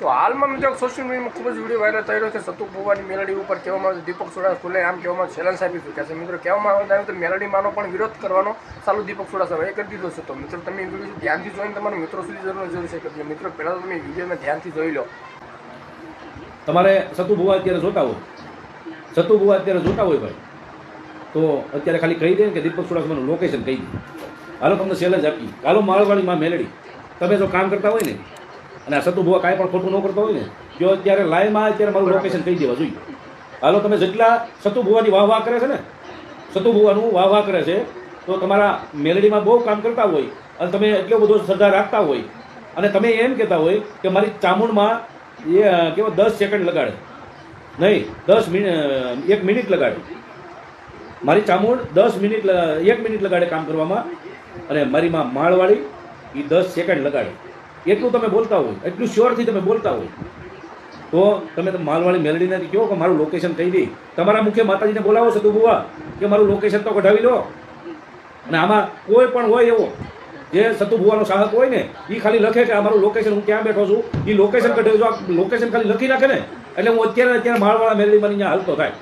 તો હાલમાં મિત્રો સોશિયલ મીડિયામાં ખૂબ જ વીડિયો વાયરલ થઈ છે. સતુ ભુવાની મેલડી ઉપર કહેવામાં આવે છે. દીપક સોડા ખુલ્લે આમ કહેવામાં ચેલેન્જ આપી ચૂક્યા છે? મિત્રો, કહેવામાં આવે તો મેલડીમાંનો પણ વિરોધ કરવાનો ચાલુ દીપક સોડા સાહેબ કરી દીધો છે. તો મિત્રો, તમે વીડિયો ધ્યાનથી જોઈને તમારા મિત્રો સુધી જરૂર જરૂર છે કે મિત્રો, પહેલાં તમે વિડીયોને ધ્યાનથી જોઈ લો. તમારે સતુ ભુવા અત્યારે જોતા હોય? સતુ ભુવા અત્યારે જોતા હોય ભાઈ? તો અત્યારે ખાલી કહી દે કે દીપક સુડાસમાનું લોકેશન કહી દે. હાલો, તમને ચેલેન્જ આપી હાલો, માળવાડીમાં મેલડી. તમે જો કામ કરતા હોય ને અને આ સતુ ભુવા કાંઈ પણ ખોટું ન કરતો હોય ને જો અત્યારે લાઈવમાં અત્યારે મારું લોકેશન કહી દેવા જોઈએ. હાલો તમે જેટલા સતુ ભુવાની વાહ વાહ કરે છે ને સતુ ભુવાનું વાહ વાહ કરે છે તો તમારા મેલેડીમાં બહુ કામ કરતા હોય અને તમે એટલો બધો શ્રદ્ધા રાખતા હોય અને તમે એમ કહેતા હોય કે મારી ચામુંડમાં એ કેવો દસ સેકન્ડ લગાડે. નહીં દસ મિનિટ એક મિનિટ લગાડે. મારી ચામુંડ દસ મિનિટ એક મિનિટ લગાડે કામ કરવામાં અને મારી માં માળવાળી એ દસ સેકન્ડ લગાડે. એટલું તમે બોલતા હોય, એટલું શ્યોરથી તમે બોલતા હોય. તો તમે માલવાળી મેલડીને કહો કે મારું લોકેશન કહી દે. તમારા મુખ્ય માતાજીને બોલાવો છો તું બુવા કે મારું લોકેશન તો કઢાવી લો. અને આમાં કોઈ પણ હોય એવો જે સતુ ભુવાનો સાહક હોય ને એ ખાલી લખે કે આ મારું લોકેશન હું ક્યાં બેઠો છું? એ લોકેશન કઢાવી જો લોકેશન ખાલી લખી નાખે ને. એટલે હું અત્યારે અત્યારે માળવાળા મેલડીમાં અહીંયા હાલતો થાય.